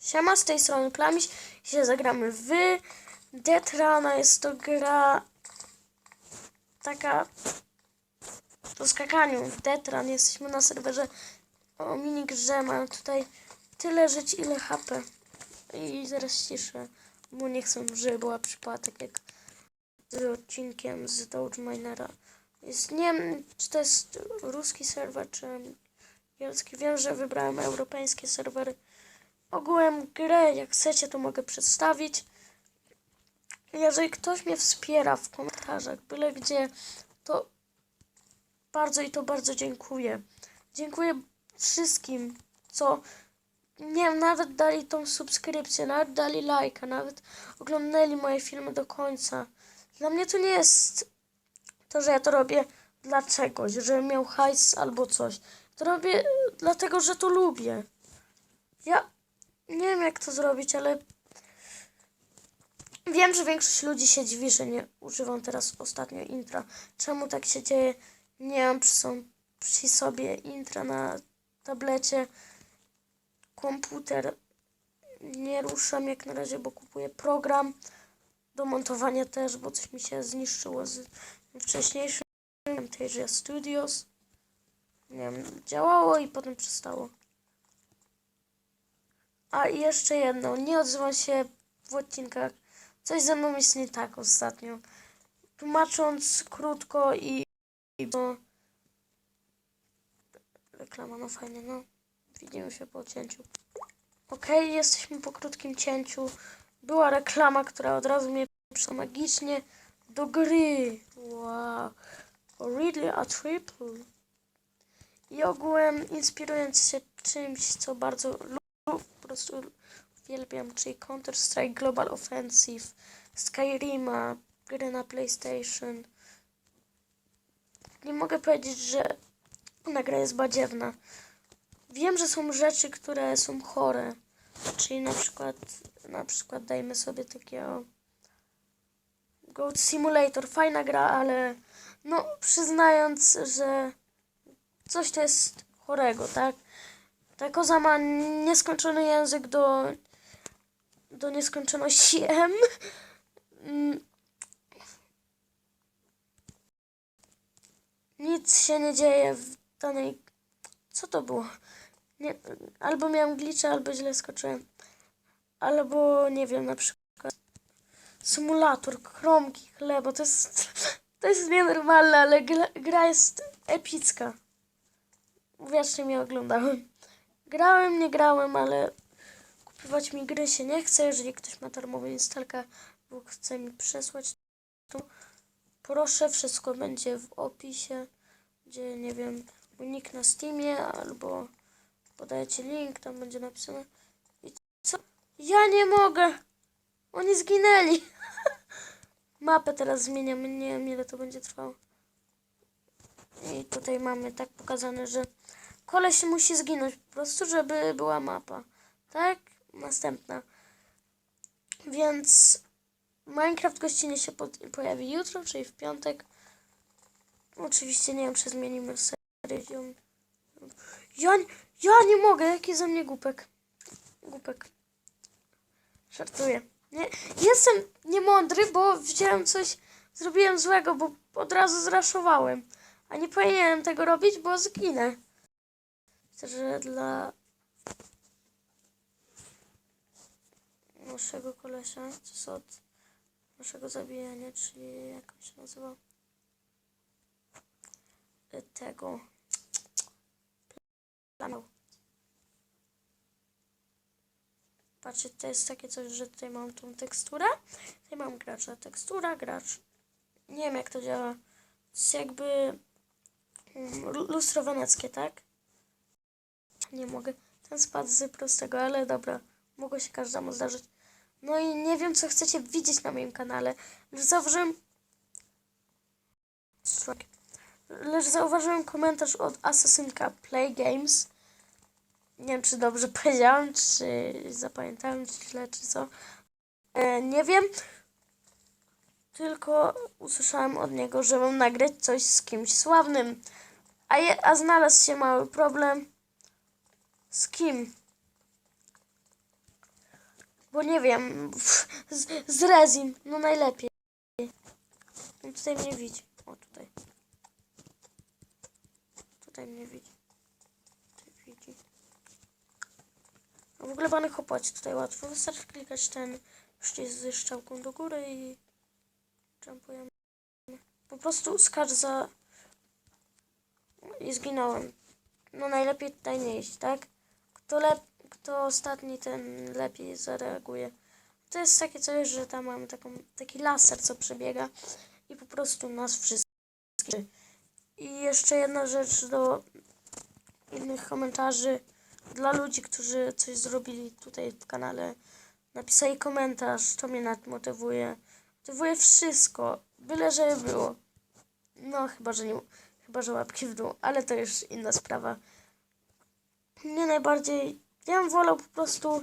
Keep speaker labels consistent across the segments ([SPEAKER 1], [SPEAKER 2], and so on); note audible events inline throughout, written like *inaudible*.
[SPEAKER 1] Siema, z tej strony Klamiś. Dzisiaj zagramy w Detrana. Jest to gra taka do skakaniu. Detran. Jesteśmy na serwerze o minigrze. Mam tutaj tyle żyć, ile HP. I zaraz ciszę, bo nie chcę, żeby była przypadek jak z odcinkiem z Doge Minera. Jest, nie wiem, czy to jest ruski serwer, czy angielski. Wiem, że wybrałem europejskie serwery. Ogółem grę, jak chcecie, to mogę przedstawić. Jeżeli ktoś mnie wspiera w komentarzach, byle gdzie, to bardzo i to bardzo dziękuję. Dziękuję wszystkim, co nie wiem, nawet dali tą subskrypcję, nawet dali lajka, nawet oglądali moje filmy do końca. Dla mnie to nie jest to, że ja to robię dla czegoś, że miał hajs albo coś. To robię dlatego, że to lubię. Ja nie wiem jak to zrobić, ale wiem, że większość ludzi się dziwi, że nie używam teraz ostatnio intra. Czemu tak się dzieje? Nie mam przy, są, przy sobie intra na tablecie. Komputer nie ruszam jak na razie, bo kupuję program do montowania też, bo coś mi się zniszczyło z wcześniejszym Camtasia Studios. Nie wiem, działało i potem przestało. A jeszcze jedno, nie odzywam się w odcinkach. Coś ze mną jest nie tak ostatnio. Tłumacząc krótko i, i bo... Reklama, no fajnie, no. Widzimy się po cięciu. Okej, jesteśmy po krótkim cięciu. Była reklama, która od razu mnie przyszła magicznie do gry. Wow. Really a triple. I ogółem inspirując się czymś, co bardzo lubię, prostu uwielbiam, czyli Counter-Strike Global Offensive, Skyrima, gry na PlayStation. Nie mogę powiedzieć, że ona gra jest badziewna. Wiem, że są rzeczy, które są chore. Czyli na przykład, na przykład dajmy sobie takiego Goat Simulator, fajna gra, ale no przyznając, że coś to jest chorego, tak? Ta koza ma nieskończony język do, do nieskończoności *laughs* M. Mm. Nic się nie dzieje w danej... Co to było? Nie, albo miałem glitcha, albo źle skoczyłem. Albo, nie wiem, na przykład symulator, kromki, chleba, to jest, *laughs* to jest nienormalne, ale gra, gra jest epicka. Wiecznie mnie oglądałem. Grałem, nie grałem, ale kupować mi gry się nie chce. Jeżeli ktoś ma darmową instalkę lub chce mi przesłać, to proszę, wszystko będzie w opisie, gdzie, nie wiem, nick na Steamie, albo podajecie link, tam będzie napisane. I co? Ja nie mogę! Oni zginęli! *laughs* Mapę teraz zmieniamy, nie wiem ile to będzie trwało. I tutaj mamy tak pokazane, że koleś musi zginąć po prostu, żeby była mapa. Tak? Następna. Więc Minecraft gościnnie się po pojawi jutro, czyli w piątek. Oczywiście nie wiem, czy zmienimy serię. Ja, ja nie mogę, jaki ze mnie głupek. Głupek. Żartuję. Nie, jestem niemądry, bo wziąłem coś, zrobiłem złego, bo od razu zraszowałem. A nie powinienem tego robić, bo zginę. Że dla naszego kolesia, co jest od naszego zabijania, czyli jak on się nazywa? Tego. Planu. Patrzcie, to jest takie coś, że tutaj mam tą teksturę. Tutaj mam gracza. Tekstura, gracz. Nie wiem jak to działa. To jest jakby mm, lustro weneckie, tak? Nie mogę. Ten spadł z prostego, ale dobra. Mogło się każdemu zdarzyć. No i nie wiem, co chcecie widzieć na moim kanale. Lecz zauważyłem... Lecz zauważyłem komentarz od Asasynka Play Games. Nie wiem, czy dobrze *laughs* powiedziałem, czy zapamiętałem, czy źle, czy co. E, nie wiem. Tylko usłyszałem od niego, że mam nagrać coś z kimś sławnym. A, je, a znalazł się mały problem. Z kim? Albo nie wiem, z, z no najlepiej. No tutaj mnie widzi. O, tutaj. Tutaj mnie widzi. Tutaj widzi. A w ogóle bany chopać tutaj łatwo. Wystarczy klikać ten przycisk ze strzałką do góry i jumpujemy. Po prostu skacz za... I zginąłem. No najlepiej tutaj nie iść, tak? Kto, lep... Kto ostatni, ten lepiej zareaguje. To jest takie coś, że tam mamy taką, taki laser, co przebiega i po prostu nas wszystkich. I jeszcze jedna rzecz do innych komentarzy. Dla ludzi, którzy coś zrobili tutaj w kanale, napisali komentarz, to mnie nadmotywuje. Motywuje wszystko, byle żeby było. No, chyba, że nie, chyba, że łapki w dół, ale to już inna sprawa. Mnie najbardziej, ja bym wolał po prostu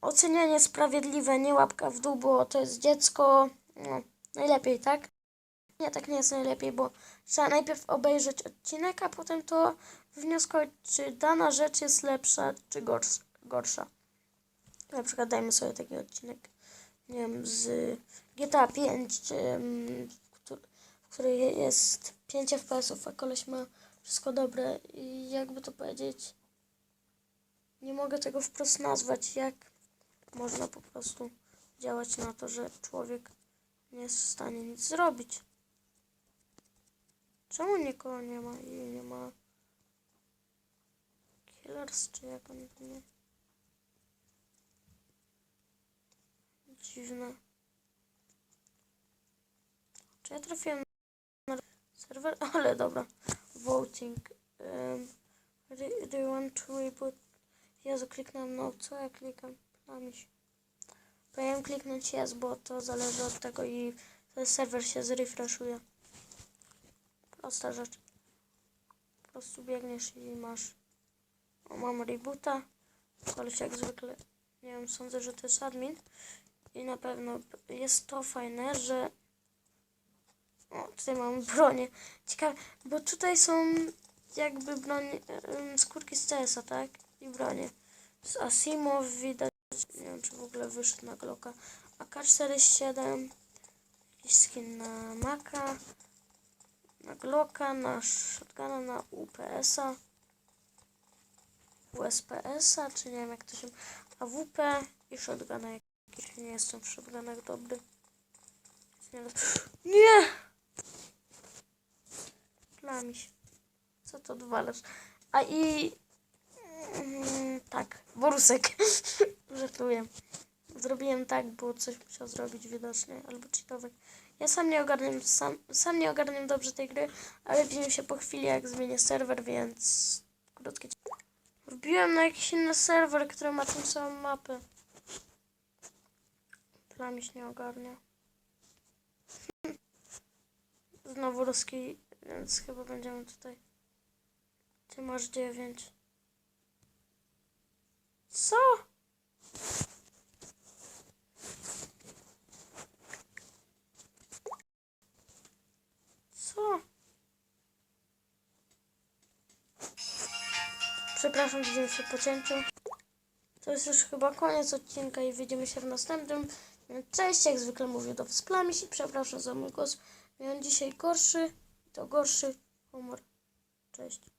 [SPEAKER 1] ocenianie sprawiedliwe, nie łapka w dół, bo to jest dziecko, no, najlepiej, tak? Nie, tak nie jest najlepiej, bo trzeba najpierw obejrzeć odcinek, a potem to wnioskować, czy dana rzecz jest lepsza, czy gors- gorsza. Na przykład dajmy sobie taki odcinek, nie wiem, z GTA 5, czy, mm, w której jest 5 FPS-ów, a koleś ma wszystko dobre i jakby to powiedzieć, nie mogę tego wprost nazwać, jak można po prostu działać na to, że człowiek nie jest w stanie nic zrobić. Czemu nikogo nie ma i nie ma Killers, czy jak oni to nie? Dziwne. Czy ja trafiłem na serwer? *laughs* Ale dobra. Voting. Um, do, do you want to reboot? Jezu, kliknąłem no. Co ja klikam? Na mi się. Kliknąć yes, bo to zależy od tego i serwer się zrefreshuje. Prosta rzecz. Po prostu biegniesz i masz. O, mam reboota. Koleś jak zwykle, nie wiem, sądzę, że to jest admin. I na pewno jest to fajne, że. O, tutaj mam bronię. Ciekawe, bo tutaj są jakby broń, em, skórki z CS-a, tak? I bronie. Z Asimov widać. Nie wiem, czy w ogóle wyszedł na Glocka. AK-47. Jakiś skin na Maka na Glocka, na Shotguna, na UPS-a, USPS-a, czy nie wiem jak to się... AWP i Shotguna jakieś. Nie jestem w Shotgunach dobry. Nie! *laughs* mi się. Co to odwalasz? A i... Mm, tak, Borusek. *laughs* Żartuję. Zrobiłem tak, bo coś musiał zrobić widocznie, albo cheatować. Ja sam nie ogarniam, sam, sam nie ogarniam dobrze tej gry, ale widzimy się po chwili, jak zmienię serwer, więc krótkie. Wbiłem na jakiś inny serwer, który ma tą samą mapę. Plamiś nie ogarnia. *laughs* Znowu ruski, więc chyba będziemy tutaj. Ty masz dziewięć. Co? Co? Przepraszam, widzimy się po cięciu. To jest już chyba koniec odcinka i widzimy się w następnym. Cześć, jak zwykle mówię do Wsplamiś i przepraszam za mój głos. Miałem dzisiaj gorszy, to gorszy humor. Cześć.